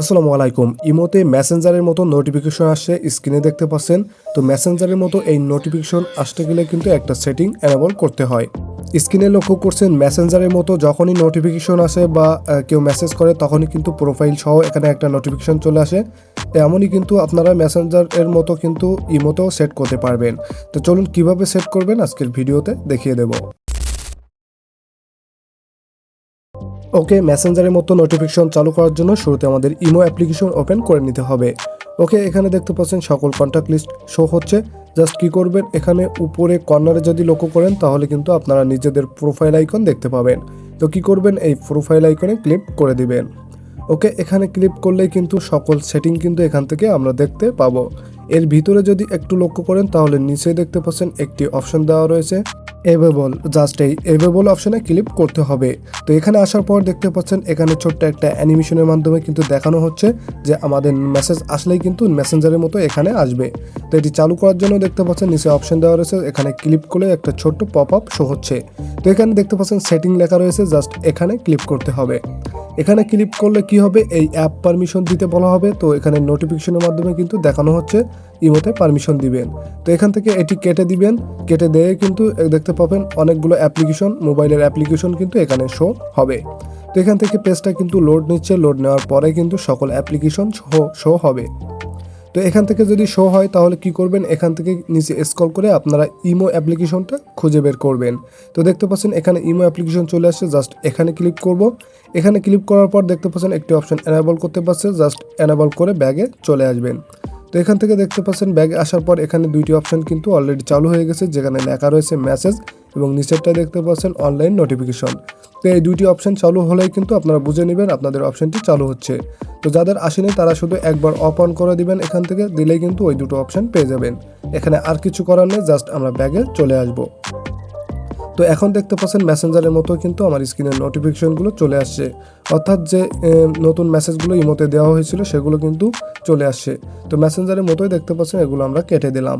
আসসালামু আলাইকুম। ইমোতে মেসেঞ্জারের মতো নোটিফিকেশন আসছে স্ক্রিনে দেখতে পাচ্ছেন। তো মেসেঞ্জারের মতো এই নোটিফিকেশন আসতে গেলে কিন্তু একটা সেটিং এনেবল করতে হয়। স্ক্রিনে লক্ষ্য করছেন, মেসেঞ্জারের মতো যখনই নোটিফিকেশন আসে বা কেউ মেসেজ করে, তখনই কিন্তু প্রোফাইল সহ এখানে একটা নোটিফিকেশন চলে আসে। এমনই কিন্তু আপনারা মেসেঞ্জার এর মতো কিন্তু ইমোতেও সেট করতে পারবেন। তো চলুন কীভাবে সেট করবেন, আজকের ভিডিওতে দেখিয়ে দেবো। ওকে, মেসেঞ্জারের মতো নোটিফিকেশন চালু করার জন্য শুরুতে আমাদের ইমো অ্যাপ্লিকেশন ওপেন করে নিতে হবে। ওকে, এখানে দেখতে পাচ্ছেন সকল কন্ট্যাক্ট লিস্ট শো হচ্ছে। জাস্ট কি করবেন? এখানে উপরে কর্নারে যদি লক্ষ্য করেন, তাহলে কিন্তু আপনারা নিজেদের প্রোফাইল আইকন দেখতে পাবেন। তো কি করবেন? এই প্রোফাইল আইকনে ক্লিক করে দিবেন। ওকে, এখানে ক্লিক করলেই কিন্তু সকল সেটিং কিন্তু এখান থেকে আমরা দেখতে পাবো। এর ভিতরে যদি একটু লক্ষ্য করেন, তাহলে নিচে দেখতে পাচ্ছেন একটি অপশন দেওয়া রয়েছে। এভেবল জাস্ট এই এভেবল অপশনে ক্লিক করতে হবে। তো এখানে আসার পর দেখতে পাচ্ছেন, এখানে ছোট্ট একটা অ্যানিমেশনের মাধ্যমে কিন্তু দেখানো হচ্ছে যে আমাদের মেসেজ আসলেই কিন্তু মেসেঞ্জারের মতো এখানে আসবে। তো এটি চালু করার জন্য দেখতে পাচ্ছেন, নিচে অপশন দেওয়া রয়েছে, এখানে ক্লিক করলে একটা ছোট্ট পপ আপ শো হচ্ছে। তো এখানে দেখতে পাচ্ছেন সেটিং লেখা রয়েছে জাস্ট এখানে ক্লিক করতে হবে। এখানে ক্লিক করলে কি হবে? এই অ্যাপ পারমিশন দিতে বলা হবে। তো এখানে নোটিফিকেশনের মাধ্যমে কিন্তু দেখানো হচ্ছে, ইমোতে পারমিশন দিবেন। তো এখান থেকে এটি কেটে দিবেন। কেটে দিয়ে কিন্তু দেখতে পাবেন অনেকগুলো অ্যাপ্লিকেশন মোবাইলের অ্যাপ্লিকেশন কিন্তু এখানে শো হবে। তো এখান থেকে পেজটা কিন্তু লোড নিচ্ছে। লোড নেওয়ার পরে কিন্তু সকল অ্যাপ্লিকেশন শো হবে। তো এখান থেকে যদি শো হয়, তাহলে কি করবেন? এখান থেকে নিচে স্ক্রল করে আপনারা ইমো অ্যাপ্লিকেশনটা খুঁজে বের করবেন। তো দেখতে পাচ্ছেন, এখানে ইমো অ্যাপ্লিকেশন চলে আসছে জাস্ট এখানে ক্লিক করব। এখানে ক্লিক করার পর দেখতে পাচ্ছেন, একটি অপশন অ্যানাবল করতে পারছে জাস্ট অ্যানাবল করে ব্যাগে চলে আসবেন। তো এখান থেকে দেখতে পাচ্ছেন, ব্যাগে আসার পর এখানে দুইটি অপশন কিন্তু অলরেডি চালু হয়ে গেছে, যেখানে লেখা রয়েছে মেসেজ এবং নিচেরটা দেখতে পাচ্ছেন অনলাইন নোটিফিকেশন তো এই দুইটি অপশন চালু হলেই কিন্তু আপনারা বুঝে নেবেন আপনাদের অপশনটি চালু হচ্ছে। তো যাদের আসেনি তারা শুধু একবার অফ অন করে দিবেন এখান থেকে, দিলেই কিন্তু ওই দুটো অপশন পেয়ে যাবেন। এখানে আর কিছু করার নেই জাস্ট আমরা ব্যাগে চলে আসব। তো এখন দেখতে পাচ্ছেন মেসেঞ্জারের মতো কিন্তু আমার স্ক্রিনের নোটিফিকেশনগুলো চলে আসছে। অর্থাৎ যে নতুন মেসেজগুলো ইমোতে দেওয়া হয়েছিল সেগুলো কিন্তু চলে আসছে। তো মেসেঞ্জারের মতোই দেখতে পাচ্ছেন এগুলো আমরা কেটে দিলাম।